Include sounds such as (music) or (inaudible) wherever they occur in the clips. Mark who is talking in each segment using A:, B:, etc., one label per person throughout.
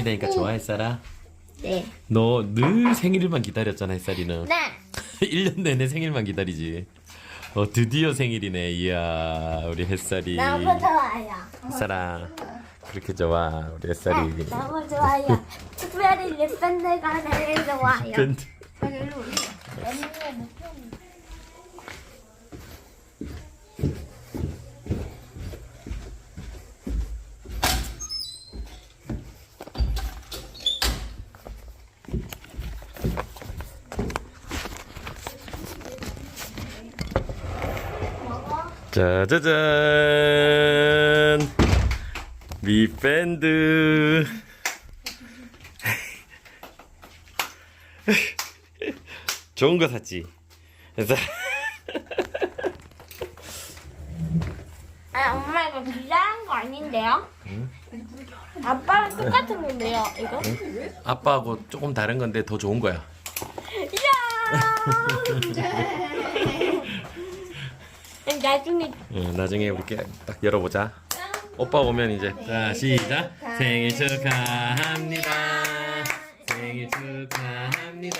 A: 생일 되니까 좋아 햇살아?
B: 네.
A: 너 늘 생일만 기다렸잖아 햇살이는
B: 네. (laughs)
A: 1년 내내 생일만 기다리지 어 드디어 생일이네 이야 우리 햇살이
B: 너무 좋아요.
A: 햇살아 그렇게 좋아 우리 햇살이
B: 너무 좋아요. 특별히 립밴드가 제일 좋아요.
A: 밴드 짜자잔. 립밴드. 좋은 거 샀지?
B: 아, 엄마 이거 비싼 거 아닌데요? 아빠랑 똑같은 건데요, 이거?
A: 아빠하고 조금 다른 건데 더 좋은 거야.
B: 이야! 나중에
A: 응, 나중에 우리 딱 열어보자. 오빠 오면 이제 자 시작. 생일 축하합니다. 생일 축하합니다.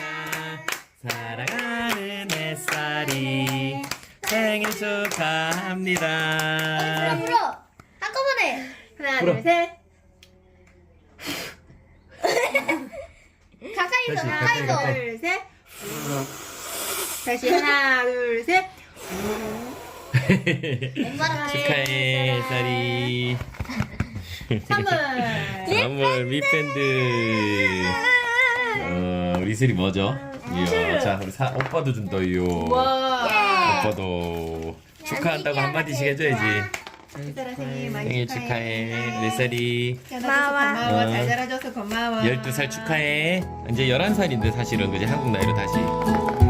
A: 사랑하는 햇살이 생일 축하합니다.
C: 불어. 한꺼번에. 하나
A: 불어.
C: 둘 셋 가까이서
A: 다시,
C: 가까이서
A: 가까이,
C: 둘셋. 다시 하나 둘셋. (laughs)
A: 축하해 햇살이.
C: 선물
A: 선물 밑밴드. 어, 우리 이슬이 뭐죠? 이야, 자 우리 사, 오빠도 준다요.
C: 와.
A: 오빠도 축하한다고 한마디씩 해줘야지
C: 생일 많이
A: 생일 축하해. 우리 쌀이.
C: 고마워. 고마워.
A: 어.
C: 잘 자라줘서 고마워.
A: 12살 축하해. 이제 11살인데 사실은 그지? 한국 나이로 다시